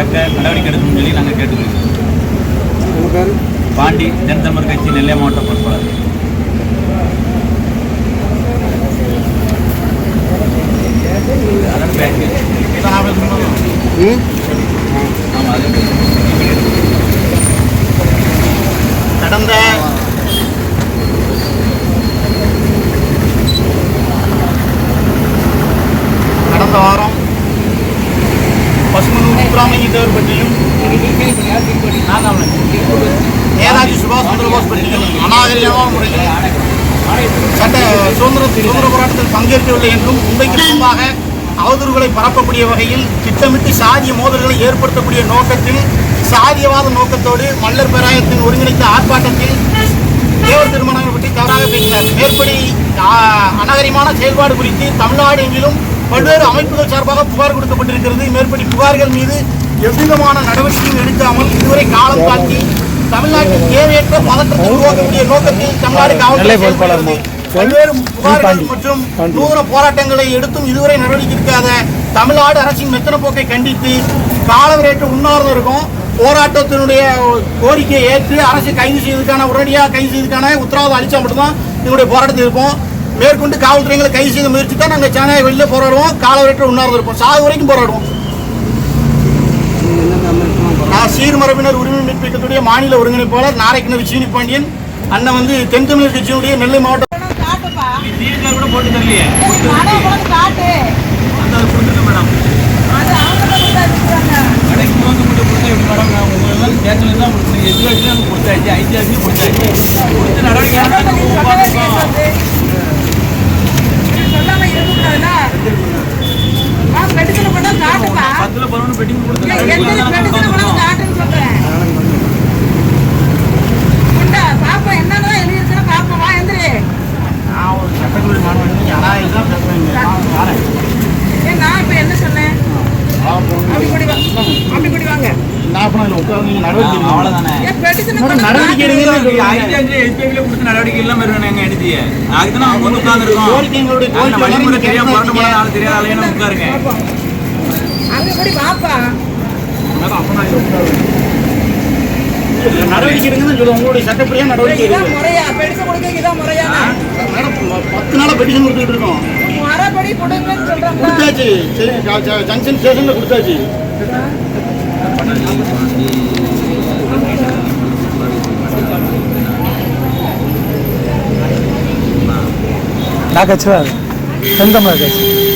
தக்க நடவடிக்கை எடுக்கணும்னு சொல்லி நாங்கள் பேர்? பாண்டி தென்தமிழர் கட்சி நெல்லை மாவட்ட பொறுப்பாளர். அதான் பேங்க் ஆமாம் அது பசுமனூர் தேவர் பற்றியும் நேதாஜி சுபாஷ் சந்திரபோஸ் பற்றியும் அநாகரிகமான முறையில் சட்ட சுதந்திர சுதந்திர போராட்டத்தில் பங்கேற்கவில்லை என்றும் உண்மைக்கு முன்பாக அவதூறுகளை பரப்பக்கூடிய வகையில் திட்டமிட்டு சாதிய மோதல்களை ஏற்படுத்தக்கூடிய நோக்கத்தில் சாதியவாத நோக்கத்தோடு மல்லர் பேராயத்தின் ஒருங்கிணைத்த ஆர்ப்பாட்டத்தில் தேவர் திருமணங்கள் பற்றி தவறாக பேசினார். மேற்படி ஆ, அநாகரிகமான செயல்பாடு குறித்து தமிழ்நாடு எங்கிலும் பல்வேறு அமைப்புகள் சார்பாக புகார் கொடுக்கப்பட்டிருக்கிறது மேற்படி புகார்கள் மீது எவ்விதமான நடவடிக்கையும் எடுக்காமல் இதுவரை காலம் தாழ்த்தி தமிழ்நாட்டில் தேவையற்ற பதற்றத்தை உருவாக்கக்கூடிய நோக்கத்தில் தமிழ்நாடு காவல்துறை. பல்வேறு புகார்கள் மற்றும் நூற போராட்டங்களை எடுத்தும் இதுவரை நடவடிக்கை எடுக்காத தமிழ்நாடு அரசின் மெத்தன போக்கை கண்டித்து காலவரேற்று உண்ணாவிரதம் இருக்கும். போராட்டத்தினுடைய கோரிக்கையை ஏற்று அரசு கைது செய்வதற்கான உடனடியாக கைது செய்வதற்கான உத்தரவாதம் அளித்தா மட்டும்தான் எங்களுடைய போராட்டத்தில் இருப்போம் மேற்கொண்டு காவல்துறைகளை கைது செய்த முயற்சி தான் நாங்கள் சென்னை வெளியில் போராடுவோம். காலவரேற்று உண்ணாவிரதம் இருப்போம். சாகு வரைக்கும் போராடுவோம். நான் சீர்மரபினர் உரிமை மீட்பிக்கத்துடைய மாநில ஒருங்கிணைப்பாளர் நாரைக்கிணறு சீனி பாண்டியன் அண்ணன் வந்து தென் தமிழர் கட்சியினுடைய நெல்லை மாவட்டம் காட்டுப்பா டிஎஸ்ஆர் கூட போட்டு தரலையே நடவடிக்கை இல்லாமல் இருக்கணும் எடுத்திய அதுக்கு தான் அவங்க வந்து உட்காந்துருக்கோம் கோரிக்கைங்களுடைய நம்ம கோரிக்கை வழிமுறை நீங்க தெரியாம போராட்டம் பண்ண ஆள் தெரியாத ஆளையும் உட்காருங்க. அங்க நடவடிக்கை எடுங்கன்னு சொல்லுவோம். உங்களுடைய சட்டப்படியா நடவடிக்கை முறையா. கொடுக்க இதான் பத்து நாளா பெட்டிஷன் கொடுத்துட்டு இருக்கோம். மரபடி கொடுங்கன்னு கொடுத்தாச்சு. சரி, ஜங்ஷன் ஸ்டேஷன்ல கொடுத்தாச்சு. நான் கட்சி தான் தென்தமிழர் கட்சி